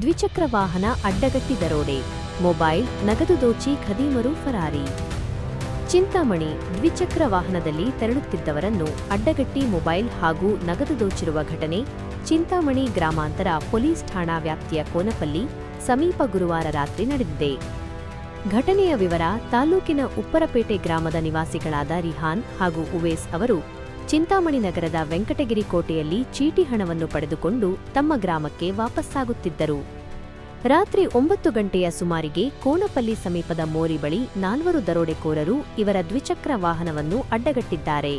ದ್ವಿಚಕ್ರ ವಾಹನ ಅಡ್ಡಗಟ್ಟಿ ದರೋಡೆ, ಮೊಬೈಲ್, ನಗದು ದೋಚಿ, ಖದೀಮರು, ಫರಾರಿ. ಚಿಂತಾಮಣಿ ದ್ವಿಚಕ್ರ ವಾಹನದಲ್ಲಿ ತೆರಳುತ್ತಿದ್ದವರನ್ನು ಅಡ್ಡಗಟ್ಟಿ ಮೊಬೈಲ್ ಹಾಗೂ ನಗದು ದೋಚಿರುವ ಘಟನೆ ಚಿಂತಾಮಣಿ ಗ್ರಾಮಾಂತರ ಪೊಲೀಸ್ ಠಾಣಾ ವ್ಯಾಪ್ತಿಯ ಕೋನಪಲ್ಲಿ ಸಮೀಪ ಗುರುವಾರ ರಾತ್ರಿ ನಡೆದಿದೆ. ಘಟನೆಯ ವಿವರ ತಾಲೂಕಿನ ಉಪ್ಪರಪೇಟೆ ಗ್ರಾಮದ ನಿವಾಸಿಗಳಾದ ರಿಹಾನ್ ಹಾಗೂ ಉವೇಸ್ ಅವರು ಚಿಂತಾಮಣಿ ನಗರದ ವೆಂಕಟಗಿರಿ ಕೋಟೆಯಲ್ಲಿ ಚೀಟಿ ಹಣವನ್ನು ಪಡೆದುಕೊಂಡು ತಮ್ಮ ಗ್ರಾಮಕ್ಕೆ ವಾಪಸ್ಸಾಗುತ್ತಿದ್ದರು. ರಾತ್ರಿ ಒಂಬತ್ತು ಗಂಟೆಯ ಸುಮಾರಿಗೆ ಕೋಣಪಲ್ಲಿ ಸಮೀಪದ ಮೋರಿ ಬಳಿ ನಾಲ್ವರು ದರೋಡೆಕೋರರು ಇವರ ದ್ವಿಚಕ್ರ ವಾಹನವನ್ನು ಅಡ್ಡಗಟ್ಟಿದ್ದಾರೆ.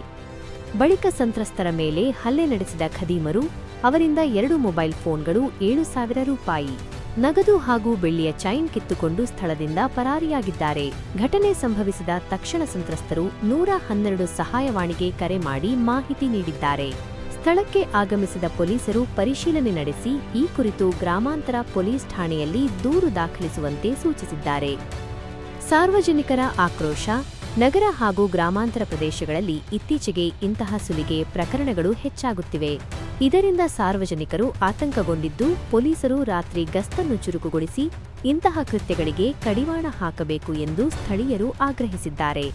ಬಳಿಕ ಸಂತ್ರಸ್ತರ ಮೇಲೆ ಹಲ್ಲೆ ನಡೆಸಿದ ಖದೀಮರು, ಅವರಿಂದ ಎರಡು ಮೊಬೈಲ್ ಫೋನ್ಗಳು ಏಳು ಸಾವಿರ ರೂಪಾಯಿ. ನಗದು ಹಾಗೂ ಬೆಳ್ಳಿಯ ಚೈನ್ ಕಿತ್ತುಕೊಂಡು ಸ್ಥಳದಿಂದ ಪರಾರಿಯಾಗಿದ್ದಾರೆ. ಘಟನೆ ಸಂಭವಿಸಿದ ತಕ್ಷಣ ಸಂತ್ರಸ್ತರು ನೂರ ಹನ್ನೆರಡು ಸಹಾಯವಾಣಿಗೆ ಕರೆ ಮಾಡಿ ಮಾಹಿತಿ ನೀಡಿದ್ದಾರೆ. ಸ್ಥಳಕ್ಕೆ ಆಗಮಿಸಿದ ಪೊಲೀಸರು ಪರಿಶೀಲನೆ ನಡೆಸಿ ಈ ಕುರಿತು ಗ್ರಾಮಾಂತರ ಪೊಲೀಸ್ ಠಾಣೆಯಲ್ಲಿ ದೂರು ದಾಖಲಿಸುವಂತೆ ಸೂಚಿಸಿದ್ದಾರೆ. ಸಾರ್ವಜನಿಕರ ಆಕ್ರೋಶ, ನಗರ ಹಾಗೂ ಗ್ರಾಮಾಂತರ ಪ್ರದೇಶಗಳಲ್ಲಿ ಇತ್ತೀಚೆಗೆ ಇಂತಹ ಸುಲಿಗೆ ಪ್ರಕರಣಗಳು ಹೆಚ್ಚಾಗುತ್ತಿವೆ. ಇದರಿಂದ ಸಾರ್ವಜನಿಕರು ಆತಂಕಗೊಂಡಿದ್ದು ಪೊಲೀಸರು ರಾತ್ರಿ ಗಸ್ತನ್ನು ಚುರುಕುಗೊಳಿಸಿ ಇಂತಹ ಕೃತ್ಯಗಳಿಗೆ ಕಡಿವಾಣ ಹಾಕಬೇಕು ಎಂದು ಸ್ಥಳೀಯರು ಆಗ್ರಹಿಸಿದ್ದಾರೆ.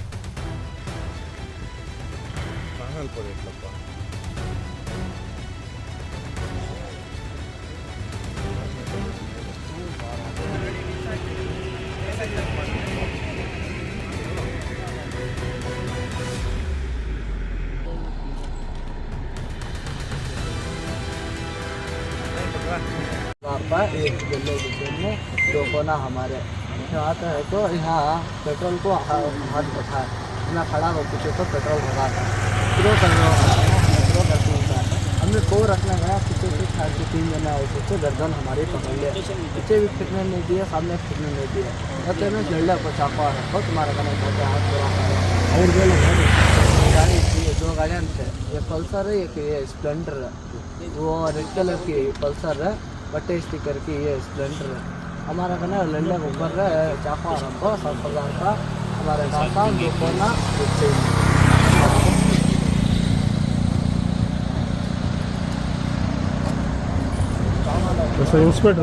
पापा एक किलो में दो कोना हमारे। यहाँ आता है तो यहाँ पेट्रोल को हा- हाथ उठा। इतना खड़ा हो पीछे तो पेट्रोल भरा था। थ्रो कर रहा थ्रो करके होता हमने को रखना गया पीछे से चार से तीन जना आए तो गर्दन हमारी पकड़। लिया पीछे भी फिरने नहीं दिया सामने फिरने नहीं दिया कहते मैं जल्दा को चापा रखो तुम्हारा कहना कहते हाथ पूरा और हैं, गाड़ी दोनों गाड़ियाँ अंतर है ये पल्सर है एक ये स्प्लेंडर है वो रेड कलर की पल्सर है बटे स्टिकर की ये स्प्लेंडर है हमारा कहना लंडा ऊपर है चाफा रंबो सात हज़ार का हमारे डाटा दो कोना इंस्पेक्टर